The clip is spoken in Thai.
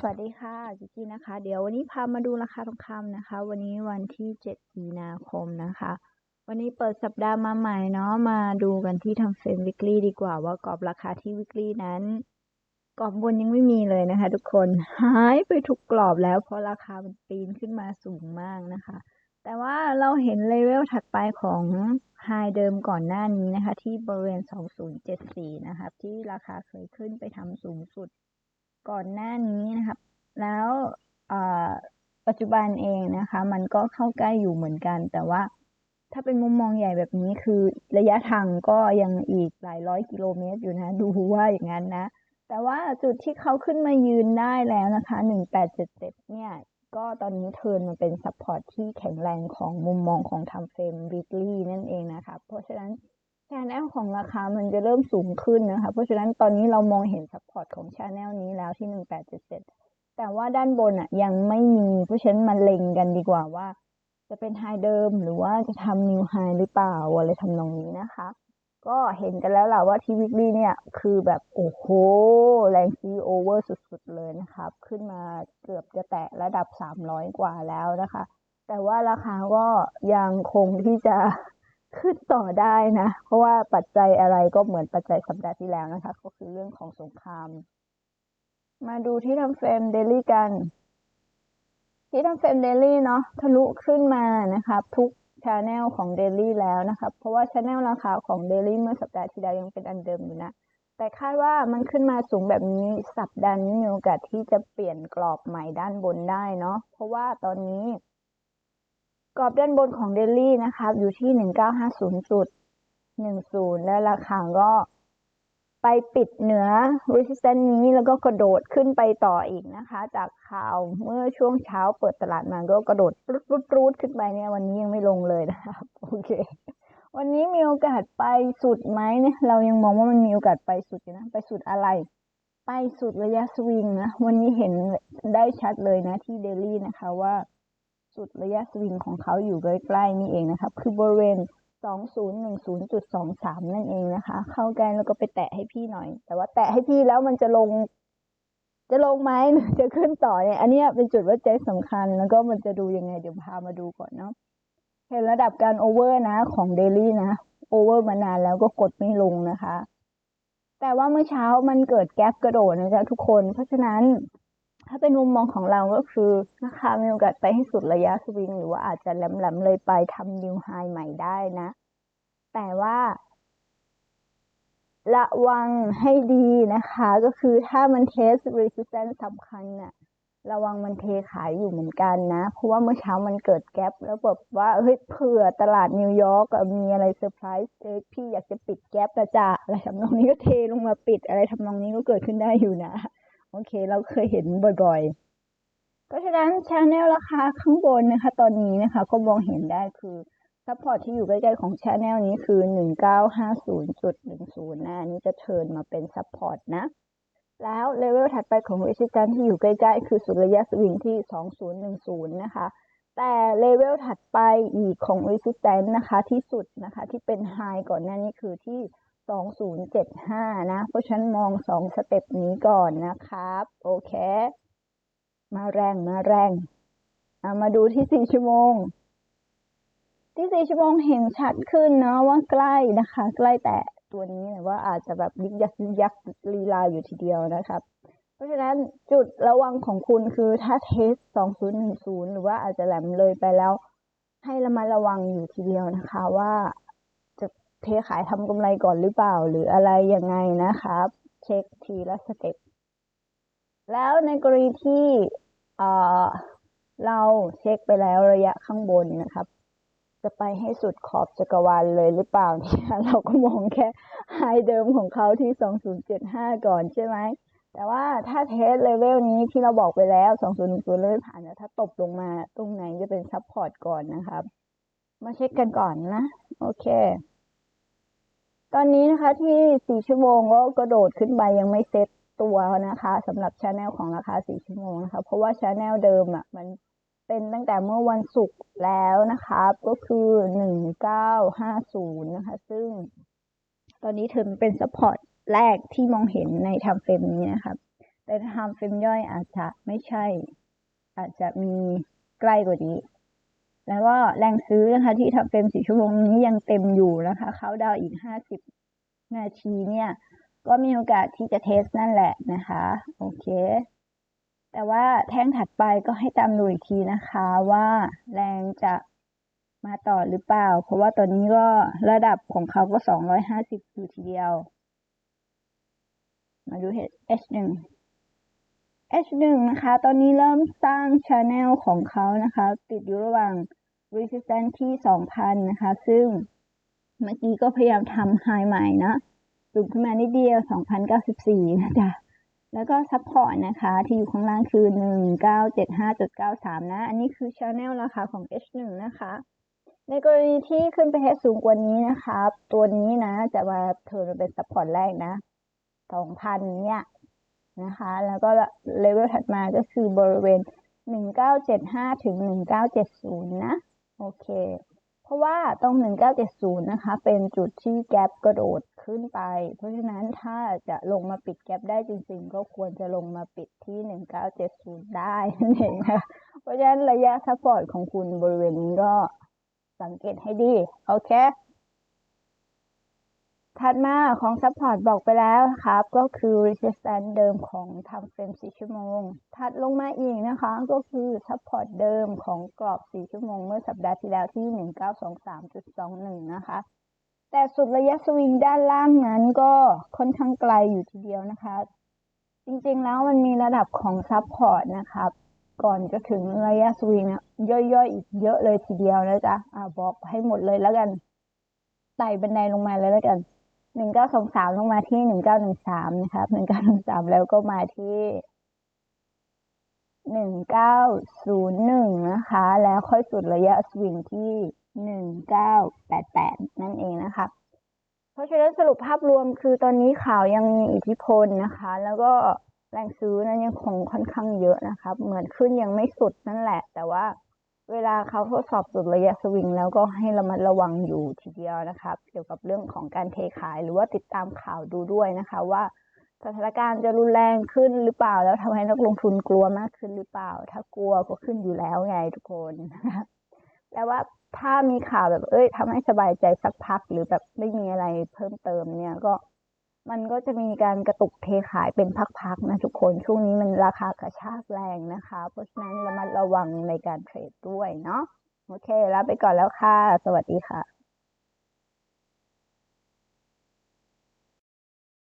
สวัสดีค่ะจิจี้นะคะ เดี๋ยววันนี้พามาดูราคาทองคำนะคะ วันนี้วันที่ 7 มีนาคมนะคะ วันนี้เปิดสัปดาห์มาใหม่เนาะมาดูกันที่ทำเฟรมวิกฤตดีกว่าว่ากรอบราคาที่วิกฤตนั้น กรอบบนยังไม่มีเลยนะคะ ทุกคนหายไปทุกกรอบแล้ว เพราะราคามันปีนขึ้นมาสูงมากนะคะ แต่ว่าเราเห็นเลเวลถัดไปของไฮเดิมก่อนหน้านี้นะคะ ที่บริเวณ 2074 นะคะที่ราคาเคยขึ้นไปทำสูงสุด ก่อนหน้านี้นะครับ แล้วปัจจุบันเองนะคะ มันก็เข้าใกล้อยู่เหมือนกัน แต่ว่าถ้าเป็นมุมมองใหญ่แบบนี้คือระยะทางก็ยังอีกหลายร้อยกิโลเมตรอยู่นะ ดูว่าอย่างนั้นนะ แต่ว่าจุดที่เขาขึ้นมายืนได้แล้วนะคะ1877เนี่ย ก็ตอนนี้เทินมาเป็นซัพพอร์ตที่แข็งแรงของมุมมองของทำเฟรมวิกลี่นั่นเองนะคะ เพราะฉะนั้น ชาแนลของราคามันจะเริ่มสูงขึ้นนะคะ เพราะฉะนั้นตอนนี้เรามองเห็นซัพพอร์ตของชาแนลนี้แล้วที่หนึ่งแปดเจ็ดเจ็ดแต่ว่าด้านบนอะยังไม่มีเพราะฉะนั้นมาเล็งกันดีกว่าว่า จะเป็นไฮเดิมหรือว่าจะทำนิวไฮหรือเปล่าอะไรทำนองนี้นะคะ ก็เห็นกันแล้วแหละว่าที่วิกฤตเนี่ย คือแบบโอ้โหแรงซีโอเวอร์สุดๆเลยนะครับ ขึ้นมาเกือบจะแตะระดับสามร้อยกว่าแล้วนะคะ แต่ว่าราคาก็ยังคงที่จะ ขึ้นต่อได้นะ เพราะว่าปัจจัยอะไรก็เหมือนปัจจัยสัปดาห์ที่แล้วนะคะ ก็คือเรื่องของสงคราม มาดูที่ทำเฟรมเดลี่กัน ที่ทำเฟรมเดลี่เนาะทะลุขึ้นมานะครับทุกชาแนลของเดลี่แล้วนะครับเพราะว่าชาแนลราคาของเดลี่เมื่อสัปดาห์ที่แล้วยังเป็นอันเดิมอยู่นะแต่คาดว่ามันขึ้นมาสูงแบบนี้สัปดาห์นี้มีโอกาสที่จะเปลี่ยนกรอบใหม่ด้านบนได้เนาะเพราะว่าตอนนี้ กรอบด้านบนของเดลี่นะคะอยู่ที่ 1950.10 และราคาก็ไปปิดเหนือ resistance นี้แล้วก็กระโดดขึ้นไปต่ออีกนะคะ จากข่าวเมื่อช่วงเช้าเปิดตลาดมาก็กระโดดรุดรุดรุดขึ้นไปเนี่ยวันนี้ยังไม่ลงเลยนะครับโอเค วันนี้มีโอกาสไปสุดไหมเนี่ยเรายังมองว่ามันมีโอกาสไปสุดอยู่นะ ไปสุดอะไร ไปสุดระยะสวิงนะวันนี้เห็นได้ชัดเลยนะที่เดลี่นะคะว่า สุดระยะสวิงของเขาอยู่ใกล้ๆนี่เองนะครับ คือบริเวณ 2010.23 นั่นเองนะคะ เข้าใกล้แล้วก็ไปแตะให้พี่หน่อย แต่ว่าแตะให้พี่แล้วมันจะลง จะลงไหมจะขึ้นต่อเนี่ย อันนี้เป็นจุดว่าเจ๊สำคัญ แล้วก็มันจะดูยังไง เดี๋ยวพามาดูก่อนเนาะ เห็นระดับการโอเวอร์นะของเดลี่นะ โอเวอร์มานานแล้วก็กดไม่ลงนะคะ แต่ว่าเมื่อเช้ามันเกิดแก๊ปกระโดดนะคะทุกคน เพราะฉะนั้น ถ้าเป็นมุมมองของเราก็คือนะคะมีโอกาสไปให้สุดระยะสวิง หรือว่าอาจจะแหลมๆเลยไปทำนิวไฮใหม่ได้นะ แต่ว่าระวังให้ดีนะคะ ก็คือถ้ามันเทส resistance สำคัญน่ะระวังมันเทขายอยู่เหมือนกันนะ เพราะว่าเมื่อเช้ามันเกิดแกลบแล้วแบบว่าเฮ้ยเผื่อตลาดนิวยอร์กมีอะไรเซอร์ไพรส์เอ้พี่อยากจะปิดแกลบนะจ๊ะอะไรทำนองนี้ก็เทลงมาปิดอะไรทำนองนี้ก็เกิดขึ้นได้อยู่นะ โอเค เราเคยเห็นบ่อยๆ เพราะฉะนั้นชาแนลราคาข้างบนนะคะ ตอนนี้นะคะ ก็มองเห็นได้คือซัพพอร์ตที่อยู่ใกล้ๆของชาแนลนี้คือ 1950.10นะนี่จะเทินมาเป็นซัพพอร์ตนะ แล้วเลเวลถัดไปของ resistance ที่อยู่ใกล้ๆ คือสุดระยะสวิงที่ 2010 นะคะ แต่เลเวลถัดไปอีกของ resistance นะคะ ที่สุดนะคะ ที่เป็นไฮก่อนหน้านี้คือที่ 2075 นะ เพราะฉันมองสองสเต็ปนี้ก่อนนะครับ โอเค มาแรงมาแรงเอามาดูที่4ชั่วโมง ที่4ชั่วโมงเห็นชัดขึ้นเนาะว่าใกล้นะคะ ใกล้แต่ตัวนี้แต่ว่าอาจจะแบบยิกยักยิกยักลีลาอยู่ทีเดียวนะครับ เพราะฉะนั้นจุดระวังของคุณคือถ้าเทส 2010 หรือว่าอาจจะแหลมเลยไปแล้ว ให้ระมัดระวังอยู่ทีเดียวนะคะว่า เทขายทำกำไรก่อนหรือเปล่า หรืออะไรยังไงนะครับ เช็คทีละสเต็ปแล้วในกรณีที่เราเช็คไปแล้วระยะข้างบนนะครับ จะไปให้สุดขอบจักรวาลเลยหรือเปล่าเนี่ยเราก็มองแค่ไฮเดิมของเขาที่ 2075 ก่อนใช่ไหมแต่ว่าถ้าเทสเลเวลนี้ที่เราบอกไปแล้ว 2010เลยผ่านแล้วถ้าตบลงมาตรงไหนจะเป็นซับพอร์ตก่อนนะครับ มาเช็คกันก่อนนะ โอเค ตอนนี้นะคะที่สี่ชั่วโมงก็กระโดดขึ้นไปยังไม่เซ็ตตัวนะคะสำหรับชาแนลของราคาสี่ชั่วโมงนะคะ เพราะว่าชาแนลเดิมอะมันเป็นตั้งแต่เมื่อวันศุกร์แล้วนะคะก็คือหนึ่งเก้าห้าศูนย์นะคะ ซึ่ง ตอนนี้เธอเป็นซัพพอร์ตแรกที่มองเห็นในทำเฟรมนี้นะครับแต่ทำเฟรมย่อยอาจจะไม่ใช่ อาจจะมีใกล้กว่านี้ แล้วก็แรงซื้อนะคะ ที่ทำเฟรมสี่ชั่วโมงนี้ยังเต็มอยู่นะคะเขาดาวอีกห้าสิบนาทีเนี่ย ก็มีโอกาสที่จะเทสนั่นแหละนะคะ โอเค แต่ว่าแท่งถัดไปก็ให้ตามดูอีกทีนะคะว่าแรงจะมาต่อหรือเปล่า เพราะว่าตอนนี้ก็ระดับของเขาก็สองร้อยห้าสิบอยู่ทีเดียว มาดู H1 H1 นะคะ ตอนนี้เริ่มสร้างช n แนลของเขานะคะ ติดอยู่ระหว่าง resistance ที่ 2,000 นะคะ ซึ่งเมื่อกี้ก็พยายามทำ high ใหม่นะสูงขึ้นมานิดเดียว 2,094 นะจ๊ะ แล้วก็ support นะคะ ที่อยู่ข้างล่างคือ 1975.93 นะ อันนี้คือช n แนลราคาของ H1 นะคะ ในกรณีที่ขึ้นไปเทสสูงกว่านี้นะคะ ตัวนี้นะ จะมาเทิร์นเป็น support แรกนะ 2,000 เนี่ย นะคะ แล้วก็เลเวลถัดมาก็คือบริเวณ 1975 ถึง 1970 นะ โอเค เพราะว่าตรง 1970 นะคะ เป็นจุดที่แกลบกระโดดขึ้นไป เพราะฉะนั้นถ้าจะลงมาปิดแกลบได้จริงๆ ก็ควรจะลงมาปิดที่ 1970 ได้นั่นเองนะเพราะฉะนั้นระยะซัพพอร์ตของคุณบริเวณนี้ก็สังเกตให้ดี โอเค ถัดมาของ Support บอกไปแล้วครับ ก็คือ Resistance เดิมของทำเฟรม4ชั่วโมง ถัดลงมาอีกนะคะ ก็คือ Support เดิมของกรอบ 4 ชั่วโมง เมื่อสัปดาห์ที่แล้วที่ 1923.21 นะคะ แต่สุดระยะสวิงด้านล่างนั้นก็ค่อนข้างไกลอยู่ทีเดียวนะคะ จริงๆแล้วมันมีระดับของ Support นะครับ ก่อนจะถึงระยะสวิงย่อยๆ อีกเยอะเลยทีเดียวนะจ๊ะอ่าบอกให้หมดเลยแล้วกันไต่บันไดลงมาเลยแล้วกัน หนึ่งเก้าสองสามลงมาที่หนึ่งเก้าหนึ่งสามนะครับหนึ่งเก้าหนึ่งสามแล้วก็มาที่หนึ่งเก้าศูนย์หนึ่งนะคะ แล้วค่อยสุดระยะสวิงที่หนึ่งเก้าแปดแปดนั่นเองนะคะเพราะฉะนั้นสรุปภาพรวมคือตอนนี้ข่าวยังมีอิทธิพลนะคะ แล้วก็แรงซื้อนั้นยังคงค่อนข้างเยอะนะครับ เหมือนขึ้นยังไม่สุดนั่นแหละ แต่ว่า เวลาเขาทดสอบสุดระยะสวิง แล้วก็ให้ระมัดระวังอยู่ทีเดียวนะครับ เกี่ยวกับเรื่องของการเทขายหรือว่าติดตามข่าวดูด้วยนะคะ ว่าสถานการณ์จะรุนแรงขึ้นหรือเปล่า แล้วทำให้นักลงทุนกลัวมากขึ้นหรือเปล่า ถ้ากลัวก็ขึ้นอยู่แล้วไงทุกคนแต่ว่าถ้ามีข่าวแบบเอ้ยทำให้สบายใจสักพักหรือแบบไม่มีอะไรเพิ่มเติมเนี่ยก็ มันก็จะมีการกระตุกเทขายเป็นพักๆนะทุกคน ช่วงนี้มันราคากระชากแรงนะคะ เพราะฉะนั้นระมัดระวังในการเทรดด้วยเนาะ โอเค แล้วไปก่อนแล้วค่ะ สวัสดีค่ะ